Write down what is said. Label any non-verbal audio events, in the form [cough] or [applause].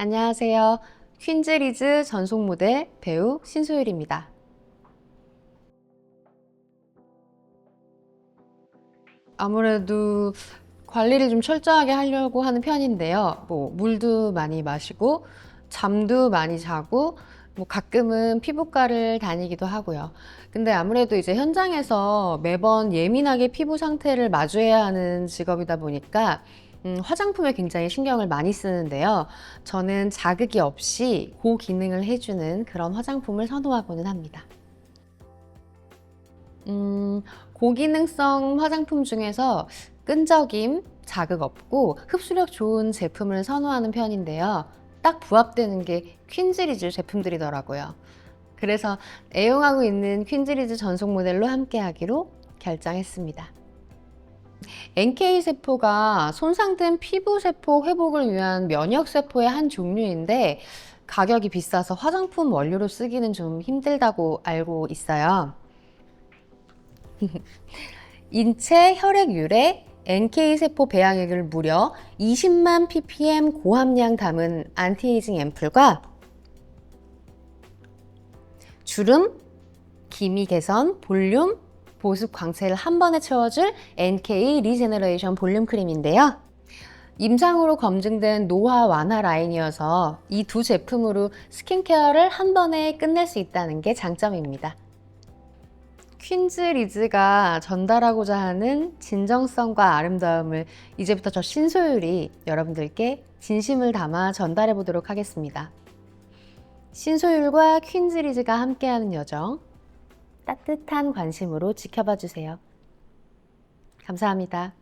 안녕하세요. 퀸즈리즈 전속 모델 배우 신소율입니다. 아무래도 관리를 좀 철저하게 하려고 하는 편인데요. 뭐 물도 많이 마시고 잠도 많이 자고 뭐 가끔은 피부과를 다니기도 하고요. 근데 아무래도 이제 현장에서 매번 예민하게 피부 상태를 마주해야 하는 직업이다 보니까 음, 화장품에 굉장히 신경을 많이 쓰는데요. 저는 자극이 없이 고기능을 해주는 그런 화장품을 선호하고는 합니다. 음, 고기능성 화장품 중에서 끈적임, 자극 없고 흡수력 좋은 제품을 선호하는 편인데요. 딱 부합되는 게 퀸즈리즈 제품들이더라고요. 그래서 애용하고 있는 퀸즈리즈 전속 모델로 함께 하기로 결정했습니다. NK 세포가 손상된 피부 세포 회복을 위한 면역 세포의 한 종류인데 가격이 비싸서 화장품 원료로 쓰기는 좀 힘들다고 알고 있어요. [laughs] 인체 혈액 유래 NK 세포 배양액을 무려 20만 ppm 고함량 담은 안티에이징 앰플과 주름, 기미 개선, 볼륨, 보습 광채를 한 번에 채워줄 NK 리제너레이션 볼륨 크림인데요. 임상으로 검증된 노화 완화 라인이어서 이 두 제품으로 스킨케어를 한 번에 끝낼 수 있다는 게 장점입니다. 퀸즈 리즈가 전달하고자 하는 진정성과 아름다움을 이제부터 저 신소율이 여러분들께 진심을 담아 전달해 보도록 하겠습니다. 신소율과 퀸즈 리즈가 함께하는 여정 따뜻한 관심으로 지켜봐 주세요. 감사합니다.